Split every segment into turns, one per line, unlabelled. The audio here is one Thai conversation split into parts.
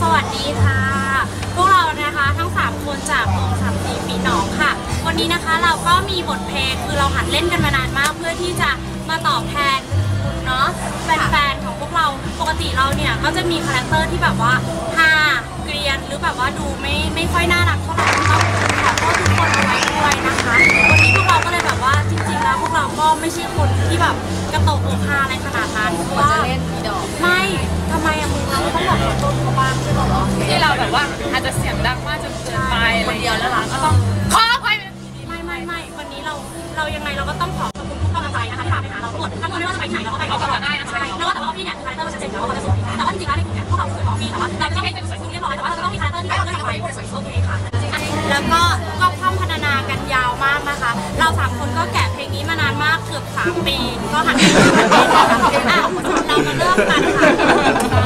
สวัสดีค่ะ พวกเรานะคะทั้ง 3 คนจากวงสามสีปีหนองค่ะ วันนี้นะคะเราก็มีบทเพลงคือเราหัดเล่นกันมานานมาก เพื่อที่จะมาตอบแทนคุณเนาะแฟนๆของพวกเราปกติเราเนี่ยก็จะมีคาแรคเตอร์ที่แบบว่าฮาเกรียนหรือแบบว่าดูไม่ไม่ค่อยน่ารักเท่าไหร่ต้องขอโทษทุกคนเอาไว้ด้วยนะคะ วันนี้พวกเราก็เลยแบบว่าจริง ๆ แล้วพวกเราก็ไม่ใช่คนที่แบบกระโตกโอคาอะไรขนาดนั้นเพราะว่า
เล่นอีดอก
ไม่ทำไมอะมึง
แบบว่าอาจจะเสียงดังมากจนเกินไปคนเดียวแล้วหลังก็ต้องขออภัย
ไม่ไม่ไม่วันนี้เราเรายังไงเราก็ต้องขอขอบคุณทุกกำลังใจนะคะที่มาไปหาเราหมดทั้งหมดไม่ว่าจะไปที่ไหนเราก็ไปขอบคุณได้นะคะแล้วก็แต่ว่าพี่เนี่ยคาแรคเตอร์มันชัดเจนแล้วว่าเขาจะสวยแต่ว่าจริงๆแล้วในกลุ่มเนี่ยพวกเราสวยของพี่แต่ว่าเราจะต้องให้เป็นสวยเรียบร้อยแต่ว่าเราจะต้องมีคาแรคเตอร์ที่เราต้องไปสวยโอเคค่ะแล้วก็ก็พร่ำพรรณนากันยาวมากนะคะ เราสามคนก็แกะเพลงนี้มานานมากเกือบสามปีก็หันไปดูกันอะเรามาเริ่มกันค่ะ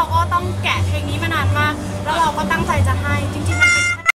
เราก็ต้องแกะเพ
ลงนี้มานานมาก แล้วเราก็ตั้งใจจะให้จริงๆ